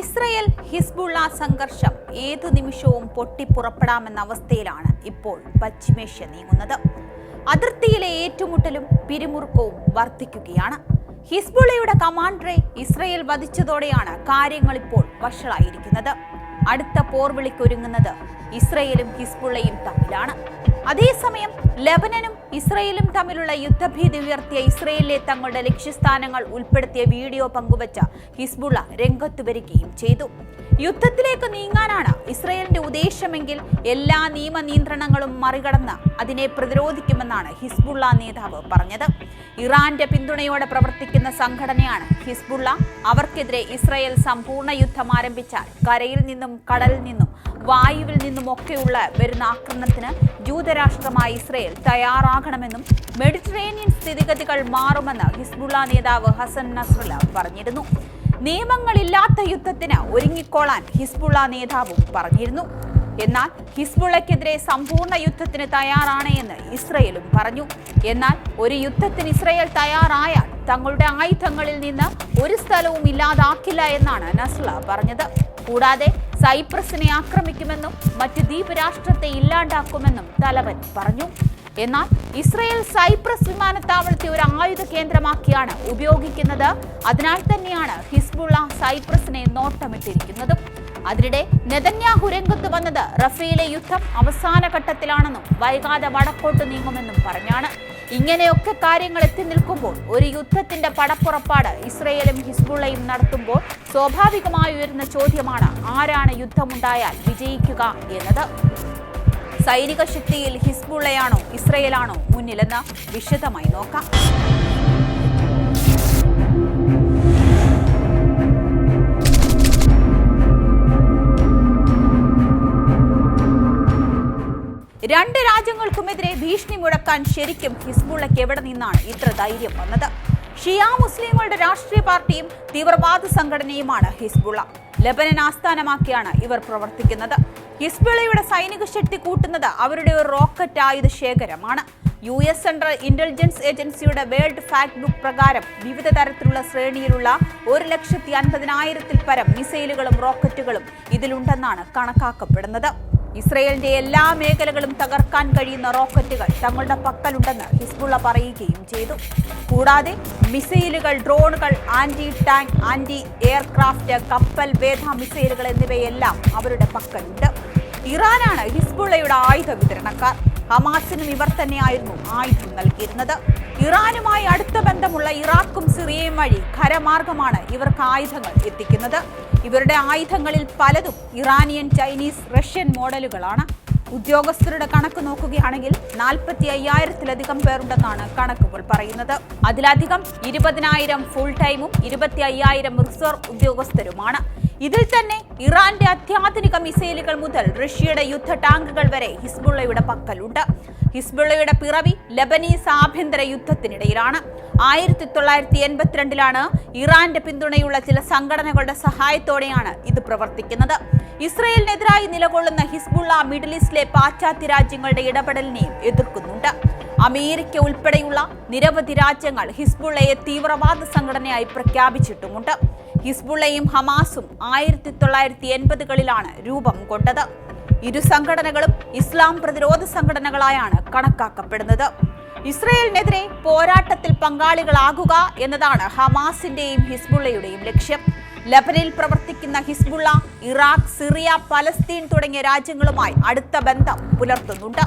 Israel Hezbollah സംഘർഷം ഏതു നിമിഷവും പൊട്ടിപ്പുറപ്പെടാമെന്ന അവസ്ഥയിലാണ് ഇപ്പോൾ പശ്ചിമേഷ്യ നീങ്ങുന്നത്. അതിർത്തിയിലെ ഏറ്റുമുട്ടലും പിരിമുറുക്കവും വർദ്ധിക്കുകയാണ്. ഹിസ്ബുള്ളയുടെ കമാൻഡറെ ഇസ്രയേൽ വധിച്ചതോടെയാണ് കാര്യങ്ങൾ ഇപ്പോൾ വഷളായിരിക്കുന്നത്. അടുത്ത പോർവിളിക്കൊരുങ്ങുന്നത് ഇസ്രയേലും ഹിസ്ബുള്ളയും തമ്മിലാണ്. അതേസമയം ലെബനനും ഇസ്രയേലും തമ്മിലുള്ള യുദ്ധഭീതി ഉയർത്തിയ ഇസ്രയേലിലെ തങ്ങളുടെ ലക്ഷ്യസ്ഥാനങ്ങൾ ഉൾപ്പെടുത്തിയ വീഡിയോ പങ്കുവച്ച ഹിസ്ബുള്ള രംഗത്തു വരികയും ചെയ്തു. യുദ്ധത്തിലേക്ക് നീങ്ങാനാണ് ഇസ്രയേലിന്റെ ഉദ്ദേശമെങ്കിൽ എല്ലാ നിയമ നിയന്ത്രണങ്ങളും മറികടന്ന് അതിനെ പ്രതിരോധിക്കുമെന്നാണ് ഹിസ്ബുള്ള നേതാവ് പറഞ്ഞത്. ഇറാന്റെ പിന്തുണയോടെ പ്രവർത്തിക്കുന്ന സംഘടനയാണ് ഹിസ്ബുള്ള. അവർക്കെതിരെ ഇസ്രയേൽ സമ്പൂർണ യുദ്ധം ആരംഭിച്ചാൽ കരയിൽ നിന്നും കടലിൽ നിന്നും വായുവിൽ നിന്നുമൊക്കെയുള്ള വരുന്ന ആക്രമണത്തിന് ജൂതരാഷ്ട്രമായ ഇസ്രയേൽ തയ്യാറാകണമെന്നും മെഡിറ്ററേനിയൻ സ്ഥിതിഗതികൾ മാറുമെന്ന് ഹിസ്ബുള്ള നേതാവ് ഹസൻ നസ്രല പറഞ്ഞിരുന്നു. നിയമങ്ങളില്ലാത്ത യുദ്ധത്തിന് ഒരുങ്ങിക്കോളാൻ ഹിസ്ബുള്ള നേതാവും പറഞ്ഞിരുന്നു. എന്നാൽ ഹിസ്ബുള്ളക്കെതിരെ സമ്പൂർണ യുദ്ധത്തിന് തയ്യാറാണ് എന്ന് ഇസ്രയേലും പറഞ്ഞു. എന്നാൽ ഒരു യുദ്ധത്തിന് ഇസ്രയേൽ തയ്യാറായാൽ തങ്ങളുടെ ആയുധങ്ങളിൽ നിന്ന് ഒരു സ്ഥലവും ഇല്ലാതാക്കില്ല എന്നാണ് നസ്ല പറഞ്ഞത്. കൂടാതെ സൈപ്രസിനെ ആക്രമിക്കുമെന്നും മറ്റ് ദ്വീപ് രാഷ്ട്രത്തെ ഇല്ലാണ്ടാക്കുമെന്നും തലവൻ പറഞ്ഞു. എന്നാൽ ഇസ്രയേൽ സൈപ്രസ് വിമാനത്താവളത്തെ ഒരു ആയുധ കേന്ദ്രമാക്കിയാണ് ഉപയോഗിക്കുന്നത്. അതിനാൽ തന്നെയാണ് ഹിസ്ബുള്ള സൈപ്രസിനെ നോട്ടമിട്ടിരിക്കുന്നതും. അതിനിടെ നെതന്യാഹു രംഗത്ത് വന്നത് റഫേലെ യുദ്ധം അവസാന ഘട്ടത്തിലാണെന്നും വൈകാതെ വടക്കോട്ട് നീങ്ങുമെന്നും പറഞ്ഞാണ്. ഇങ്ങനെയൊക്കെ കാര്യങ്ങൾ എത്തി നിൽക്കുമ്പോൾ ഒരു യുദ്ധത്തിന്റെ പടപ്പുറപ്പാട് ഇസ്രയേലും ഹിസ്ബുള്ളയും നടത്തുമ്പോൾ സ്വാഭാവികമായി ഉയരുന്ന ചോദ്യമാണ് ആരാണ് യുദ്ധമുണ്ടായാൽ വിജയിക്കുക എന്നത്? സൈനിക ശക്തിയിൽ ഹിസ്ബുള്ളയാണോ ഇസ്രയേലാണോ മുന്നിലെന്ന് വിശദമായി നോക്കാം. രണ്ട് രാജ്യങ്ങൾക്കുമെതിരെ ഭീഷണി മുഴക്കാൻ ശരിക്കും ഹിസ്ബുള്ളയ്ക്ക് എവിടെ നിന്നാണ് ഇത്ര ധൈര്യം വന്നത്? ഷിയ മുസ്ലിങ്ങളുടെ രാഷ്ട്രീയ പാർട്ടിയും തീവ്രവാദ സംഘടനയുമാണ് ഹിസ്ബുള്ള. ലബനൻ ആസ്ഥാനമാക്കിയാണ് ഇവർ പ്രവർത്തിക്കുന്നത്. ഹിസ്ബുള്ളയുടെ സൈനിക ശക്തി കൂട്ടുന്നത് അവരുടെ ഒരു റോക്കറ്റ് ആയുധ ശേഖരമാണ്. യു എസ് സെൻട്രൽ ഇന്റലിജൻസ് ഏജൻസിയുടെ വേൾഡ് ഫാക്ട് ബുക്ക് പ്രകാരം വിവിധ തരത്തിലുള്ള ശ്രേണിയിലുള്ള ഒരു ലക്ഷത്തി അൻപതിനായിരത്തിൽ പരം മിസൈലുകളും റോക്കറ്റുകളും ഇതിലുണ്ടെന്നാണ് കണക്കാക്കപ്പെടുന്നത്. ഇസ്രയേലിന്റെ എല്ലാ മേഖലകളും തകർക്കാൻ കഴിയുന്ന റോക്കറ്റുകൾ തങ്ങളുടെ പക്കലുണ്ടെന്ന് ഹിസ്ബുള്ള പറയുകയും ചെയ്തു. കൂടാതെ മിസൈലുകൾ ഡ്രോണുകൾ ആന്റി ടാങ്ക് ആന്റി എയർക്രാഫ്റ്റ് കപ്പൽ വേധ മിസൈലുകൾ എന്നിവയെല്ലാം അവരുടെ പക്കലുണ്ട്. ഇറാനാണ് ഹിസ്ബുള്ളയുടെ ആയുധ വിതരണക്കാർ. ഹമാസിനും ഇവർ തന്നെയായിരുന്നു ആയുധം നൽകിയിരുന്നത്. ഇറാനുമായി അടുത്ത ബന്ധമുള്ള ഇറാഖും സിറിയയും വഴി ഖരമാർഗമാണ് ഇവർക്ക് ആയുധങ്ങൾ എത്തിക്കുന്നത്. ഇവരുടെ ആയുധങ്ങളിൽ പലതും ഇറാനിയൻ ചൈനീസ് റഷ്യൻ മോഡലുകളാണ്. ഉദ്യോഗസ്ഥരുടെ കണക്ക് നോക്കുകയാണെങ്കിൽ നാൽപ്പത്തി അയ്യായിരത്തിലധികം പേരുണ്ടെന്നാണ് കണക്കുകൾ പറയുന്നത്. അതിലധികം ഇരുപതിനായിരം ഫുൾ ടൈമും ഇരുപത്തി അയ്യായിരം റിസർവ് ഉദ്യോഗസ്ഥരുമാണ്. ഇതിൽ തന്നെ ഇറാന്റെ അത്യാധുനിക മിസൈലുകൾ മുതൽ റഷ്യയുടെ യുദ്ധ ടാങ്കുകൾ വരെ ഹിസ്ബുള്ളയുടെ പക്കലുണ്ട്. ഹിസ്ബുള്ളയുടെ പിറവി ലബനീസ് ആഭ്യന്തര യുദ്ധത്തിനിടയിലാണ്. ആയിരത്തി തൊള്ളായിരത്തി എൺപത്തിരണ്ടിലാണ് ഇറാന്റെ പിന്തുണയുള്ള ചില സംഘടനകളുടെ സഹായത്തോടെയാണ് ഇത് പ്രവർത്തിക്കുന്നത്. ഇസ്രയേലിനെതിരായി നിലകൊള്ളുന്ന ഹിസ്ബുള്ള മിഡിൽ ഈസ്റ്റിലെ പാശ്ചാത്യ രാജ്യങ്ങളുടെ ഇടപെടലിനെയും എതിർക്കുന്നുണ്ട്. അമേരിക്ക ഉൾപ്പെടെയുള്ള നിരവധി രാജ്യങ്ങൾ ഹിസ്ബുള്ളയെ തീവ്രവാദ സംഘടനയായി പ്രഖ്യാപിച്ചിട്ടുമുണ്ട്. ഹിസ്ബുള്ളയും ഹമാസും ആയിരത്തി തൊള്ളായിരത്തി എൺപതുകളിലാണ് രൂപം കൊണ്ടത്. ഇരു സംഘടനകളും ഇസ്ലാം പ്രതിരോധ സംഘടനകളായാണ് കണക്കാക്കപ്പെടുന്നത്. ഇസ്രയേലിനെതിരെ പോരാട്ടത്തിൽ പങ്കാളികളാകുക എന്നതാണ് ഹമാസിന്റെയും ഹിസ്ബുള്ളയുടെയും ലക്ഷ്യം. ലബനിൽ പ്രവർത്തിക്കുന്ന ഹിസ്ബുള്ള ഇറാഖ് സിറിയ പലസ്തീൻ തുടങ്ങിയ രാജ്യങ്ങളുമായി അടുത്ത ബന്ധം പുലർത്തുന്നുണ്ട്.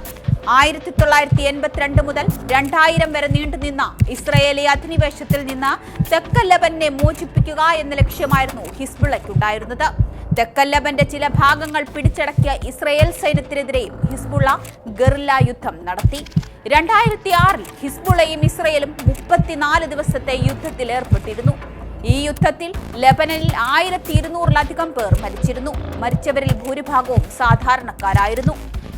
ആയിരത്തി തൊള്ളായിരത്തി എൺപത്തിരണ്ട് മുതൽ രണ്ടായിരം വരെ നീണ്ടുനിന്ന ഇസ്രയേലി അധിനിവേശത്തിൽ നിന്ന് തെക്കൻ ലബനെ മോചിപ്പിക്കുക എന്ന ലക്ഷ്യമായിരുന്നു ഹിസ്ബുള്ളയ്ക്കുണ്ടായിരുന്നത് തെക്കൻ ലബന്റെ ചില ഭാഗങ്ങൾ പിടിച്ചടക്കിയ ഇസ്രയേൽ സൈന്യത്തിനെതിരെയും ഹിസ്ബുള്ള ഗറില്ല യുദ്ധം നടത്തി. രണ്ടായിരത്തി ആറിൽ ഹിസ്ബുള്ളയും ഇസ്രയേലും മുപ്പത്തിനാല് ദിവസത്തെ യുദ്ധത്തിൽ ഏർപ്പെട്ടിരുന്നു. ഈ യുദ്ധത്തിൽ ലബനനിൽ ആയിരത്തി ഇരുന്നൂറിലധികം പേർ മരിച്ചിരുന്നു. മരിച്ചവരിൽ ഭൂരിഭാഗവും സാധാരണക്കാരായിരുന്നു.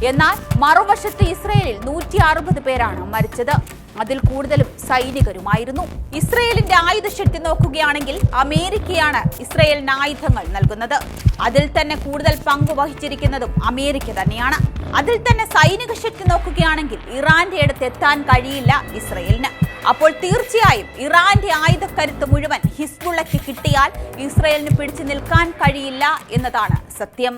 എന്നാൽ മറുവശത്ത് ഇസ്രയേലിൽ നൂറ്റി അറുപത് പേരാണ് മരിച്ചത്. അതിൽ കൂടുതലും സൈനികരുമായിരുന്നു. ഇസ്രയേലിന്റെ ആയുധശക്തി നോക്കുകയാണെങ്കിൽ അമേരിക്കയാണ് ഇസ്രയേലിന് ആയുധങ്ങൾ നൽകുന്നത്. അതിൽ തന്നെ കൂടുതൽ പങ്ക് വഹിച്ചിരിക്കുന്നതും അമേരിക്ക തന്നെയാണ്. അതിൽ തന്നെ സൈനിക ശക്തി നോക്കുകയാണെങ്കിൽ ഇറാന്റെ അടുത്ത് എത്താൻ കഴിയില്ല ഇസ്രയേലിന്. അപ്പോൾ തീർച്ചയായും ഇറാന്റെ ആയുധക്കരുത്ത് മുഴുവൻ ഹിസ്ബുള്ളയ്ക്ക് കിട്ടിയാൽ ഇസ്രയേലിന് പിടിച്ചു നിൽക്കാൻ കഴിയില്ല എന്നതാണ് സത്യം.